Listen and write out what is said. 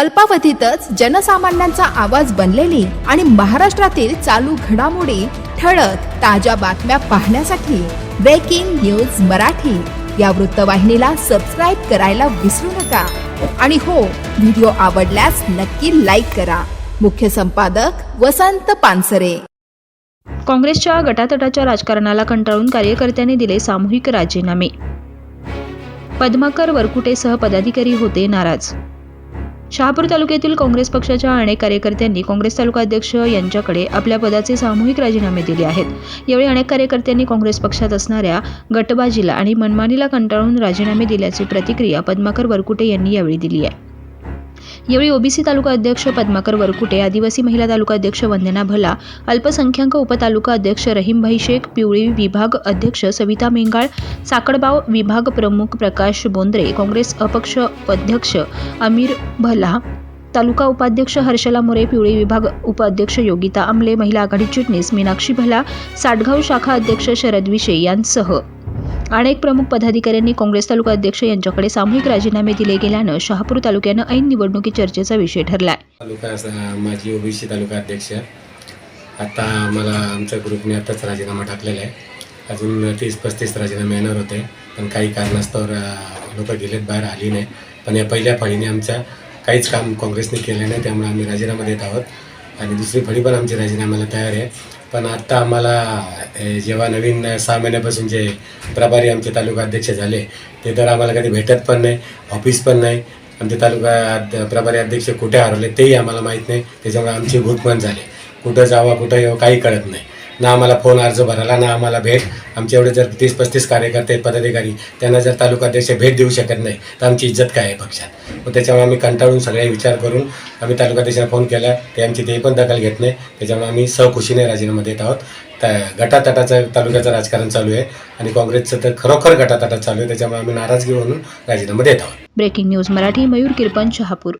अल्पावधीतच जनसामान्यांचा आवाज बनलेली आणि महाराष्ट्रातील चालू घडामोडी ठळक ताज्या बातम्या पाहण्यासाठी ब्रेकिंग न्यूज मराठी. या वृत्तवाहिनीला सबस्क्राईब करायला विसरू नका. आणि हो व्हिडिओ आवडल्यास नक्की लाईक करा. मुख्य संपादक वसंत पानसरे. काँग्रेसच्या गटातटाच्या राजकारणाला कंटाळून कार्यकर्त्यांनी दिले सामूहिक राजीनामे. पद्माकर वरकुटेसह पदाधिकारी होते नाराज. शहापूर तालुक्यातील काँग्रेस पक्षाच्या अनेक कार्यकर्त्यांनी काँग्रेस तालुका अध्यक्ष यांच्याकडे आपल्या पदाचे सामूहिक राजीनामे दिले आहेत. यावेळी अनेक कार्यकर्त्यांनी काँग्रेस पक्षात असणाऱ्या गटबाजीला आणि मनमानीला कंटाळून राजीनामे दिल्याची प्रतिक्रिया पद्माकर वरकुटे यांनी यावेळी दिली आहे. यावेळी ओबीसी तालुका अध्यक्ष पद्माकर वरकुटे आदिवासी महिला तालुका अध्यक्ष वंदना भला अल्पसंख्याक उपतालुका अध्यक्ष रहीमभाई शेख पिवळी विभाग अध्यक्ष सविता मेंगाळ साकडबाव विभाग प्रमुख प्रकाश बोंद्रे काँग्रेस अपक्ष अध्यक्ष अमीर भला तालुका उपाध्यक्ष हर्षला मोरे पिवळी विभाग उपाध्यक्ष योगिता आमले महिला आघाडी चिटणीस मीनाक्षी भला साठगाव शाखा अध्यक्ष शरद विषे यांसह अनेक प्रमुख पदाधिकाऱ्यांनी काँग्रेस तालुका अध्यक्ष यांच्याकडे सामूहिक राजीनामे दिले गेल्यानं शहापूर तालुक्यानं ऐन निवडणुकी चर्चेचा विषय ठरला. तालुका माझी ओबीसी तालुका अध्यक्ष. आता मला आमच्या ग्रुपने आताच राजीनामा टाकलेला आहे. अजून तीस पस्तीस राजीनामे येणार होते. पण काही कारणास्तव लोक गेलेत बाहेर आली नाही. पण या पहिल्या फळीने आमच्या काहीच काम काँग्रेसने केलं नाही त्यामुळे आम्ही राजीनामा देत आहोत. आणि दुसरी फळी पण आमची राजीनाम्याला तयार आहे. पण आत्ता आम्हाला जेव्हा नवीन सहा महिन्यापासून जे प्रभारी आमचे तालुका अध्यक्ष झाले ते तर आम्हाला कधी भेटत पण नाही ऑफिस पण नाही. आमचे तालुका प्रभारी अध्यक्ष कुठे हरवले तेही आम्हाला माहीत नाही. त्याच्यामुळे आमची घुटमन झाली. कुठं जावा कुठं यावं काही कळत नाही. ना आम्हाला फोन अर्ज भरायला ना आम्हाला भेट. आमचे एवढे जर तीस पस्तीस कार्यकर्ते आहेत, पदाधिकारी त्यांना जर तालुका अध्यक्ष भेट देऊ शकत नाही तर आमची इज्जत काय आहे पक्षात? मग त्याच्यामुळे आम्ही कंटाळून सगळे विचार करून आम्ही तालुकाध्यक्षांना फोन केला ते आमची ते पण दखल घेत नाही. त्याच्यामुळे आम्ही सहखुशीने राजीनामा देत आहोत. त्या गटातटाचं तालुक्याचं राजकारण चालू आहे आणि काँग्रेसचं तर खरोखर गटातटात चालू आहे. त्याच्यामुळे आम्ही नाराजगी म्हणून राजीनामा देत आहोत. Breaking news Marathi Mayur Kirpan Shahapur.